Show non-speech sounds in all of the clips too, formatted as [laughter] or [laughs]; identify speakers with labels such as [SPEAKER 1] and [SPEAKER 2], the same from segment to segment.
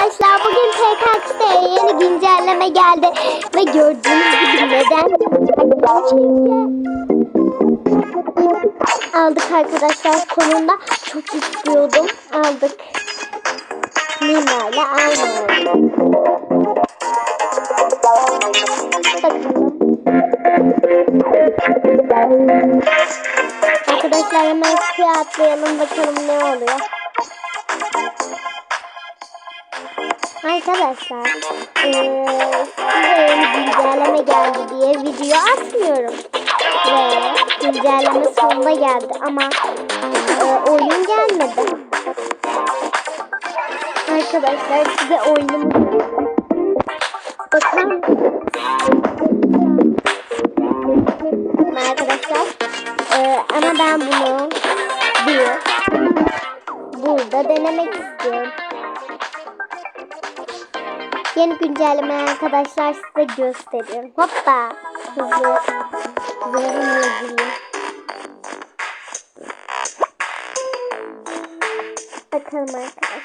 [SPEAKER 1] arkadaşlar bugün TKX'de yeni güncelleme geldi ve gördüğünüz gibi neden aldık arkadaşlar sonunda çok istiyordum aldık Nina ile aynı. Bakalım. Arkadaşlar hemen suya atlayalım bakalım ne oluyor. Arkadaşlar size yeni güncelleme geldi diye video atmıyorum. Ve güncelleme sonunda geldi ama eee, oyun gelmedi. Arkadaşlar size oyunumu bakar mısınız? Arkadaşlar eee, ama ben bunu bir burada denemek istiyorum. Yeni güncelleme arkadaşlar size gösteriyorum. Hoppa. Hızlı. Zırhımla gireyim. Bakalım arkadaşlar.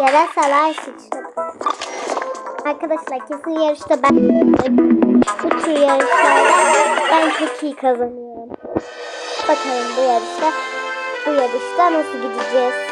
[SPEAKER 1] Yarasalar sıçradı. Arkadaşlar kesin yarışta ben bu tür yarışlarda ben çok iyi kazanıyorum. Bakalım bu yarışta bu yarışta nasıl gideceğiz?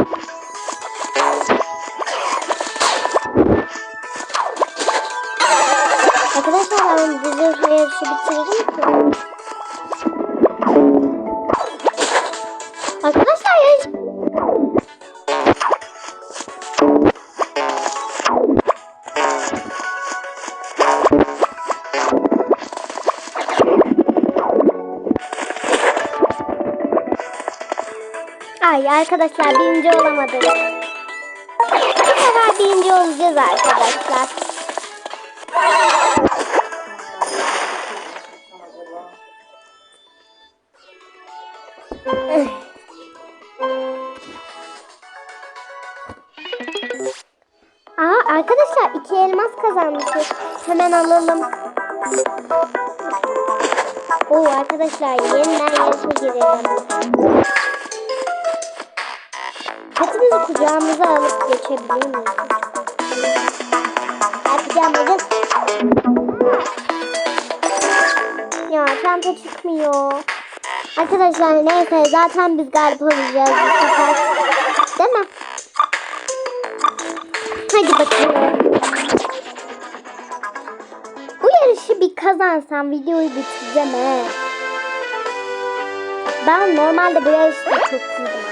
[SPEAKER 1] Ay arkadaşlar birinci olamadık. Bu sefer birinci olacağız arkadaşlar. Aa arkadaşlar iki elmas kazanmışız. Hemen alalım. Oo arkadaşlar yeniden yarışa girelim. Hepimizi kucağımıza alıp geçebilir miyiz? Yapacağımız. Ya çanta çıkmıyor. Arkadaşlar neyse zaten biz galip olacağız bu sefer. Değil mi? Hadi bakalım. Bu yarışı bir kazansam videoyu bitireceğim he. Ben normalde bu yarışta çok iyiydim.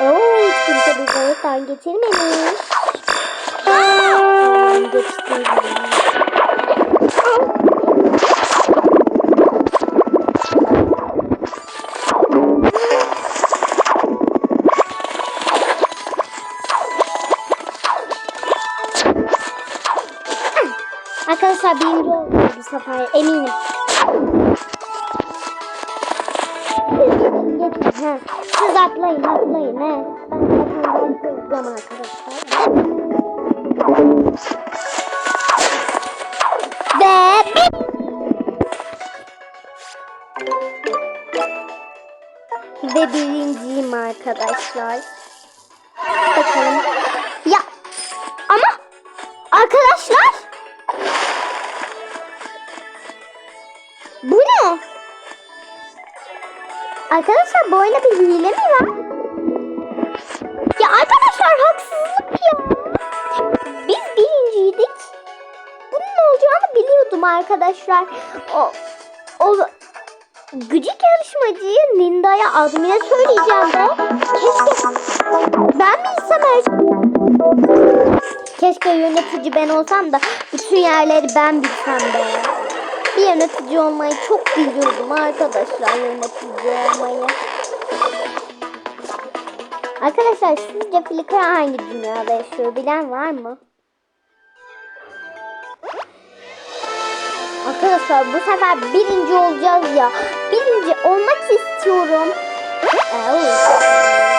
[SPEAKER 1] Oo, kimse bir zorluktan geçirmemiş. Ben geçtim. Geçin. Ha. Siz atlayın atlayın. He. Ben zaten ben arkadaşlar. Ve Ve birinciyim arkadaşlar. Bakalım. Ya ama arkadaşlar Arkadaşlar bu oyunda bir hile mi var? Ya arkadaşlar haksızlık ya. Biz birinciydik. Bunun olacağını biliyordum arkadaşlar. O, o gıcık yarışmacıyı Linda'ya admine söyleyeceğim de. Keşke ben bilsem her Keşke yönetici ben olsam da bütün yerleri ben bilsem de. Bir yönetici olmayı çok biliyordum arkadaşlar yönetici olmayı. Arkadaşlar sizce Flickr hangi dünyada yaşıyor bilen var mı? Arkadaşlar bu sefer birinci olacağız ya. Birinci olmak istiyorum. istiyorum.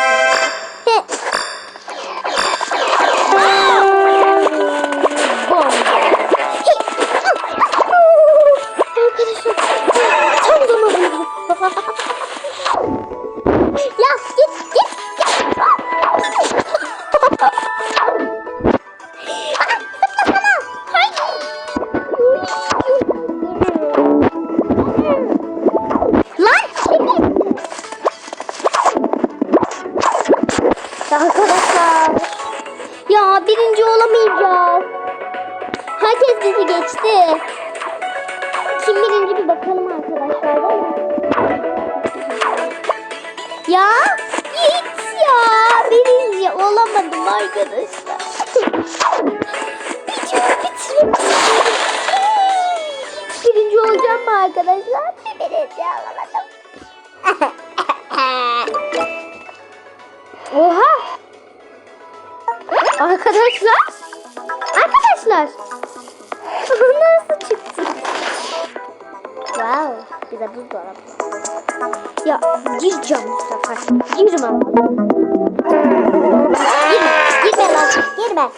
[SPEAKER 1] Arkadaşlar. Birinci olacağım mı arkadaşlar? Birinci olamadım. [laughs] Oha! Arkadaşlar! Arkadaşlar! Nasıl çıktı? Wow! Bize buzdolabı. Ya gireceğim bu sefer. Girme. Girme. Girme.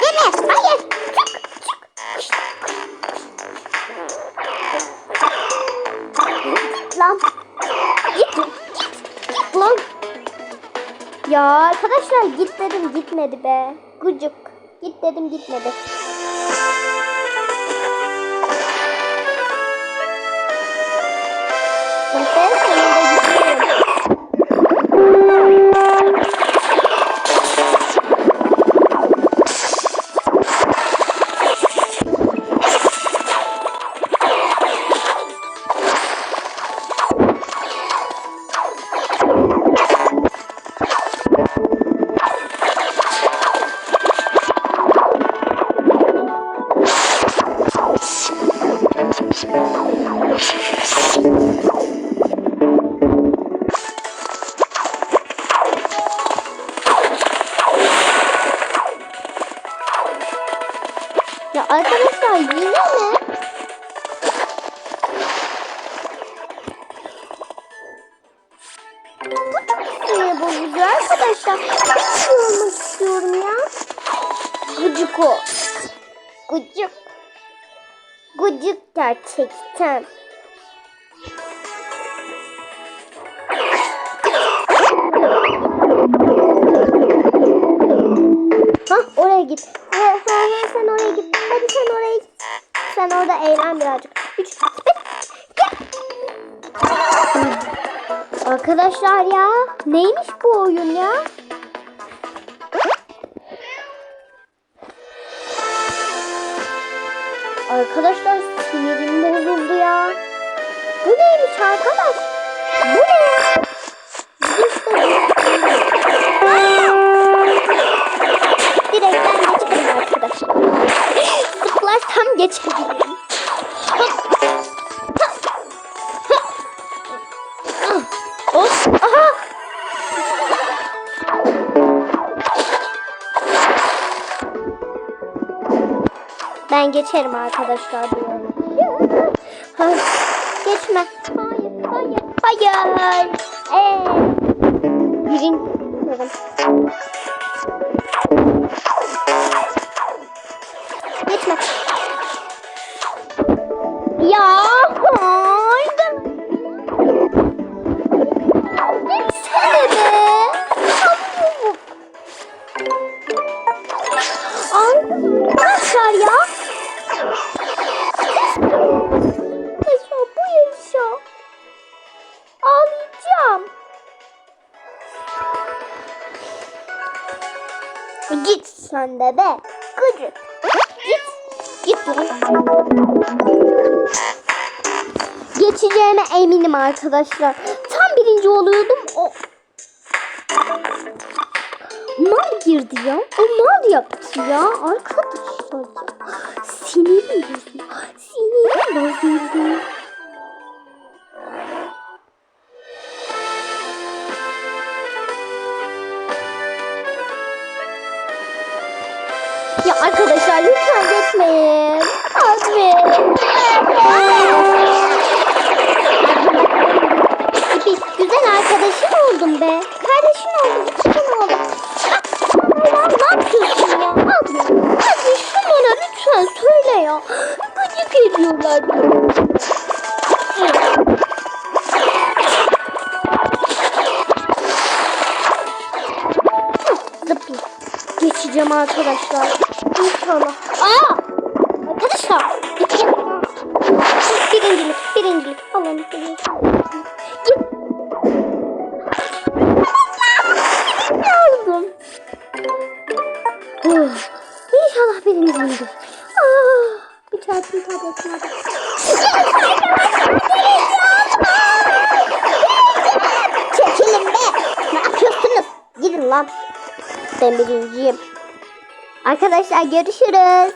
[SPEAKER 1] Girme. Hayır. Çık. Çık. Lan. Git. Git. Git lan. Ya arkadaşlar git dedim gitmedi be. Gıcık. Git dedim gitmedi. Bu çok sinir bozucu arkadaşlar. De olmak istiyorum ya. Gıcık o. Gıcık. Gıcık gerçekten. Hah oraya git. Ha, ha, sen oraya git. Hadi sen oraya git. Sen orada eğlen birazcık. Üç, gel. Arkadaşlar ya neymiş bu oyun ya? Arkadaşlar sinirim bozuldu ya. Bu neymiş arkadaş? Bu ne? İşte Direkten geçelim arkadaşlar. [gasps] Zıplarsam geçebilirim. Ben geçerim arkadaşlar diyorum. Ha, Geçme. Hayır, hayır, hayır. Ee, birin. Geçme. Git sen de be. Gıcık. Git. Git lan. Geçeceğime eminim arkadaşlar. Tam birinci oluyordum. O mal girdi ya. O mal yaptı ya. Arkadaşlar ya. Sinirim bozuldu. Sinirim bozuldu. Arkadaşlar lütfen geçmeyin. Abi. Zıppi güzel arkadaşın oldum be. Kardeşin oldum. Kuzen oldum. Allah'ım ne yapıyorsun ya? Azmi. Azmi şunlara lütfen söyle ya. Gıcık ediyorlar. Zıppi. Geçeceğim arkadaşlar. İnşallah. Aa! Arkadaşlar. Birincilik, birincilik. Allah'ım seviyorum. Git. Aldım. Uf. İnşallah birinciyimdir. Ah, bir çarpım tabletine bak. Çekilin be. Ne yapıyorsunuz? Gidin lan. Ben birinciyim. Arkadaşlar görüşürüz.